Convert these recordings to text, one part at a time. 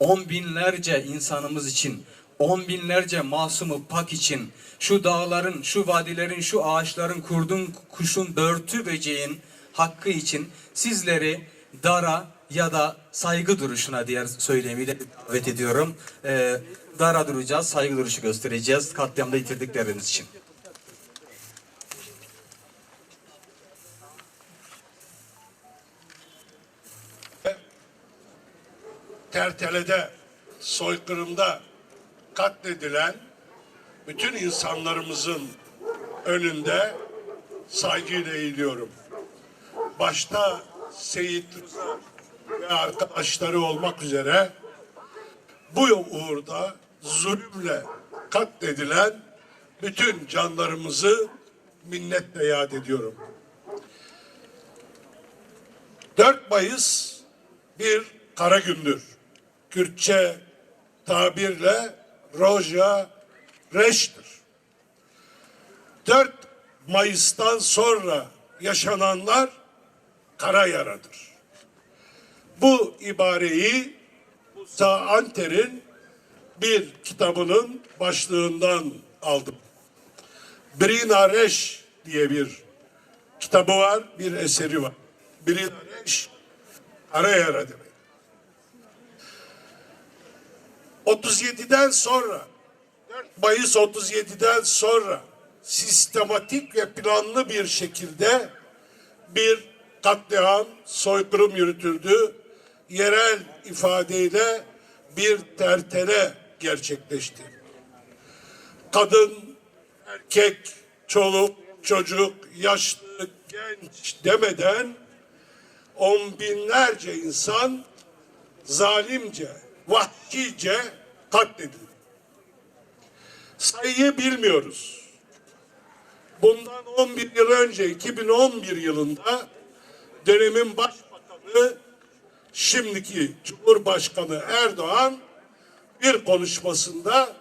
on binlerce insanımız için, on binlerce masumu pak için, şu dağların, şu vadilerin, şu ağaçların, kurdun, kuşun, börtü böceğin hakkı için sizleri dara ya da saygı duruşuna diğer söylemiyle davet ediyorum. Ee, dara duracağız, saygı duruşu göstereceğiz katliamda yitirdiklerimiz için. Tertele'de, soykırımda katledilen bütün insanlarımızın önünde saygıyla eğiliyorum. Başta Seyit ve arkadaşları olmak üzere bu uğurda zulümle katledilen bütün canlarımızı minnetle yad ediyorum. 4 Mayıs bir kara gündür. Kürtçe tabirle Roja Reş'tir. 4 Mayıs'tan sonra yaşananlar kara yaradır. Bu ibareyi Musa Anter'in bir kitabının başlığından aldım. Brina Reş diye bir kitabı var, bir eseri var. Brina Reş, ara yara demek. 37'den sonra 4 Mayıs 37'den sonra sistematik ve planlı bir şekilde bir katliam, soykırım yürütüldü. Yerel ifadeyle bir tertele gerçekleşti. Kadın, erkek, çoluk, çocuk, yaşlı, genç demeden on binlerce insan zalimce, vahşice katledildi. Sayıyı bilmiyoruz. Bundan 11 yıl önce 2011 yılında dönemin başbakanı şimdiki Cumhurbaşkanı Erdoğan bir konuşmasında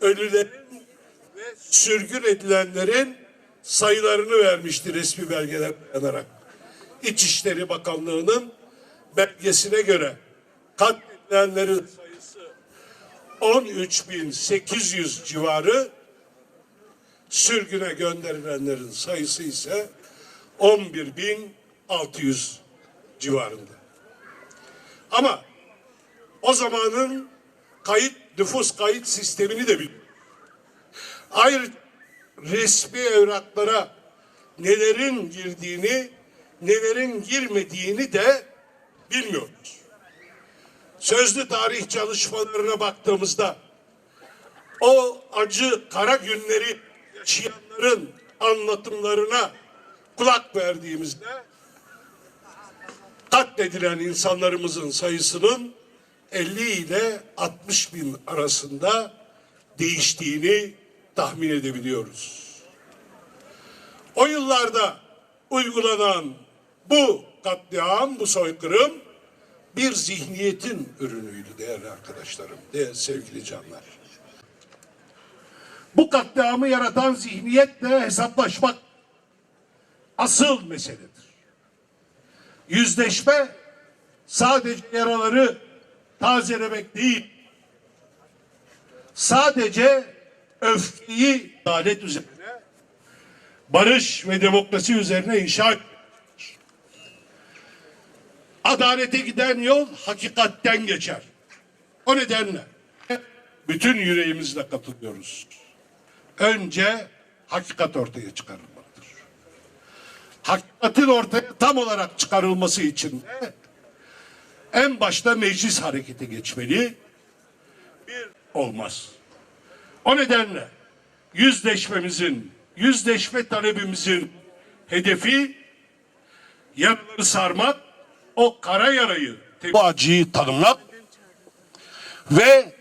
ölülerin ve sürgün edilenlerin sayılarını vermişti resmi belgeler dayanarak. İçişleri Bakanlığı'nın belgesine göre katledilenlerin sayısı 13.800 civarı, sürgüne gönderilenlerin sayısı ise 11.600 civarında. Ama o zamanın kayıt nüfus kayıt sistemini de biliyor. Ayrıca resmi evraklara nelerin girdiğini, nelerin girmediğini de bilmiyoruz. Sözlü tarih çalışmalarına baktığımızda o acı kara günleri yaşayanların anlatımlarına kulak verdiğimizde katledilen insanlarımızın sayısının 50 ile 60 bin arasında değiştiğini tahmin edebiliyoruz. O yıllarda uygulanan bu katliam, bu soykırım bir zihniyetin ürünüydü değerli arkadaşlarım, değerli sevgili canlar. Bu katliamı yaratan zihniyetle hesaplaşmak asıl meseledir. Yüzleşme sadece yaraları tazelemek değil, sadece öfkeyi adalet üzerine, barış ve demokrasi üzerine inşa etmektir. Adalete giden yol hakikatten geçer. O nedenle bütün yüreğimizle katılıyoruz. Önce hakikat ortaya çıkarılmalıdır. Hakikatin ortaya tam olarak çıkarılması için de en başta meclis harekete geçmeli. Bir olmaz. O nedenle yüzleşmemizin, yüzleşme talebimizin hedefi yaraları sarmak, o kara yarayı, bu acıyı tanımlamak ve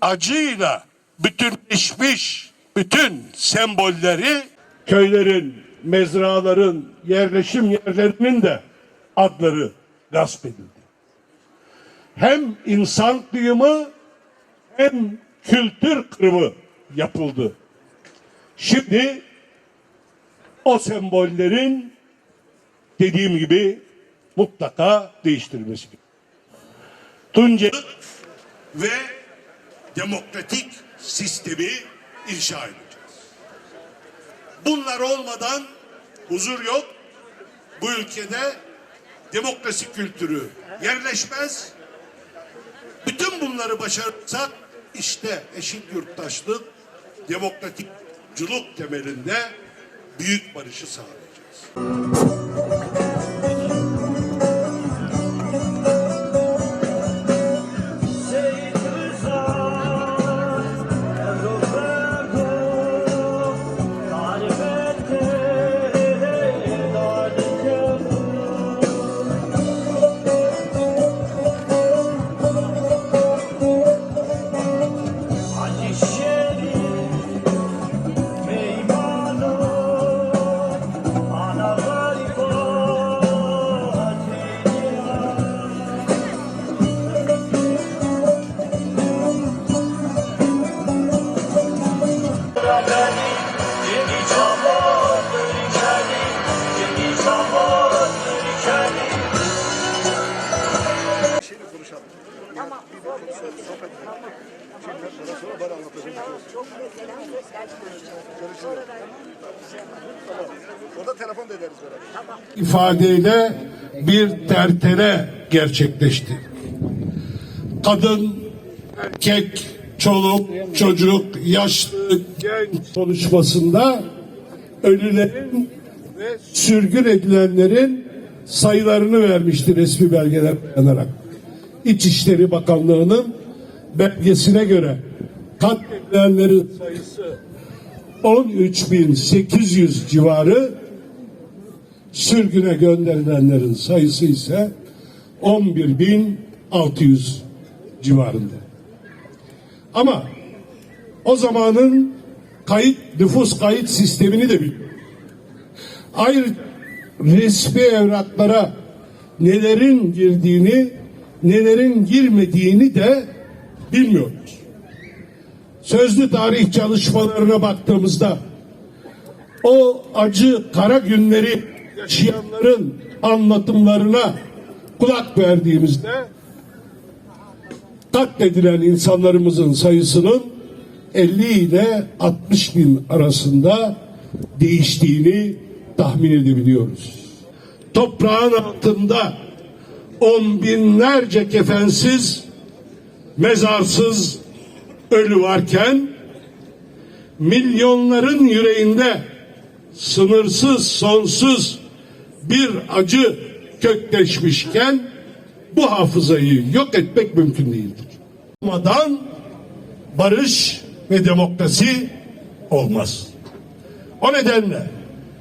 acıyla bütünleşmiş bütün sembolleri köylerin, mezraların, yerleşim yerlerinin de adları gasp edildi. Hem insan kıyımı hem kültür kırımı yapıldı. Şimdi o sembollerin dediğim gibi mutlaka değiştirilmesi gerekiyor. Tunceli ve demokratik sistemi inşa edeceğiz. Bunlar olmadan huzur yok. Bu ülkede demokrasi kültürü yerleşmez. Bütün bunları başarırsak işte eşit yurttaşlık, demokratikculuk temelinde büyük barışı sağlayacağız. İfadeyle bir tertene gerçekleşti. Kadın, erkek, çoluk, çocuk, yaşlı, genç konuşmasında ölülerin ve sürgün edilenlerin sayılarını vermişti resmi belgeler dayanarak. İçişleri Bakanlığı'nın belgesine göre katledilenlerin sayısı 13.800 civarı sürgüne gönderilenlerin sayısı ise 11.600 civarında. Ama o zamanın kayıt nüfus kayıt sistemini de biliyor. Ayrıca resmi evraklara nelerin girdiğini, nelerin girmediğini de bilmiyoruz. Sözlü tarih çalışmalarına baktığımızda o acı kara günleri yaşayanların anlatımlarına kulak verdiğimizde katledilen insanlarımızın sayısının 50 ile 60 bin arasında değiştiğini tahmin edebiliyoruz. Toprağın altında on binlerce kefensiz, mezarsız ölü varken milyonların yüreğinde sınırsız, sonsuz bir acı kökleşmişken bu hafızayı yok etmek mümkün değildir. Olmadan barış ve demokrasi olmaz. O nedenle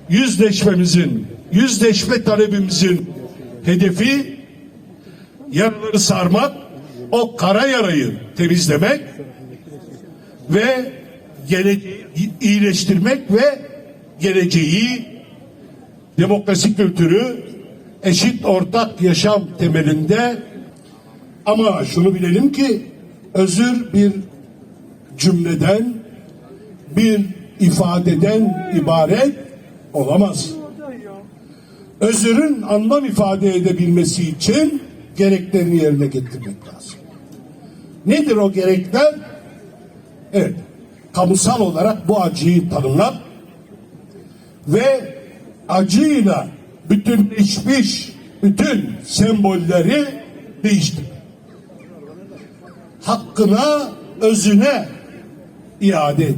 yüzleşmemizin, yüzleşme talebimizin hedefi yaraları sarmak, o kara yarayı temizlemek ve geleceği iyileştirmek ve geleceği demokrasi kültürü eşit ortak yaşam temelinde ama şunu bilelim ki özür bir cümleden bir ifadeden ibaret olamaz. Özürün anlam ifade edebilmesi için gereklerini yerine getirmek lazım. Nedir o gerekler? Evet, kamusal olarak bu acıyı tanımlar ve acıyla bütünleşmiş bütün sembolleri değiştir. Hakkına, özüne iade et.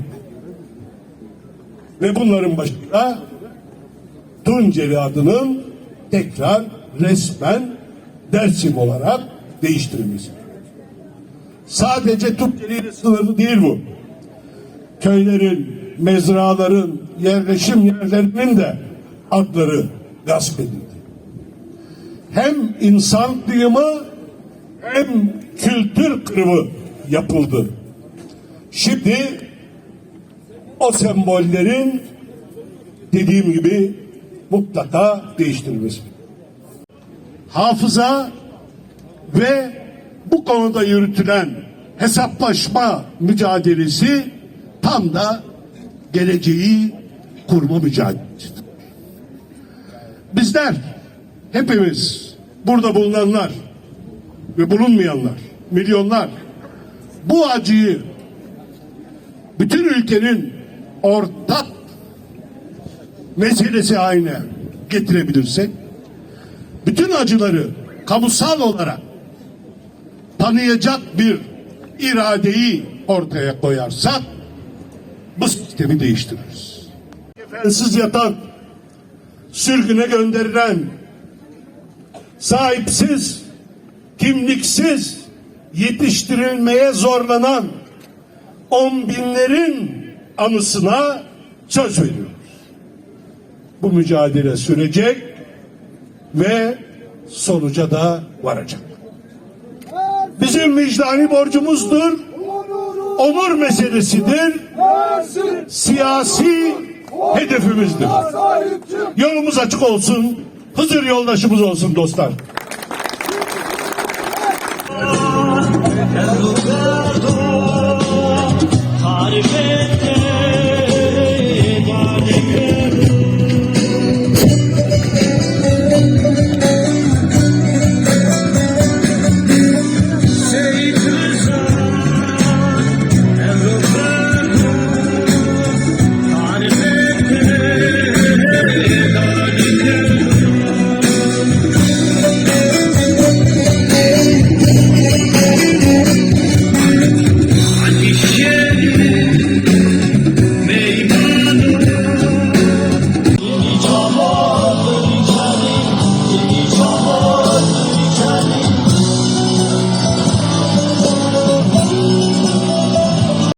Ve bunların başında Tunceli adının tekrar resmen Dersim olarak değiştirilmesi. Sadece ile sınırlı değil bu. Köylerin, mezraların, yerleşim yerlerinin de adları gasp edildi. Hem insan kıyımı hem kültür kırımı yapıldı. Şimdi o sembollerin dediğim gibi mutlaka değiştirilmesi. Hafıza ve bu konuda yürütülen hesaplaşma mücadelesi tam da geleceği kurma mücadelesidir. Bizler hepimiz burada bulunanlar ve bulunmayanlar milyonlar bu acıyı bütün ülkenin ortak meselesi haline getirebilirsek, bütün acıları kamusal olarak tanıyacak bir iradeyi ortaya koyarsak, bu sistemi değiştiririz. Efensiz yatan, sürgüne gönderilen, sahipsiz, kimliksiz, yetiştirilmeye zorlanan on binlerin anısına söz veriyoruz. Bu mücadele sürecek ve sonuca da varacak. Bizim vicdani borcumuzdur, onur meselesidir, siyasi hedefimizdir. Yolumuz açık olsun, Hızır yoldaşımız olsun dostlar.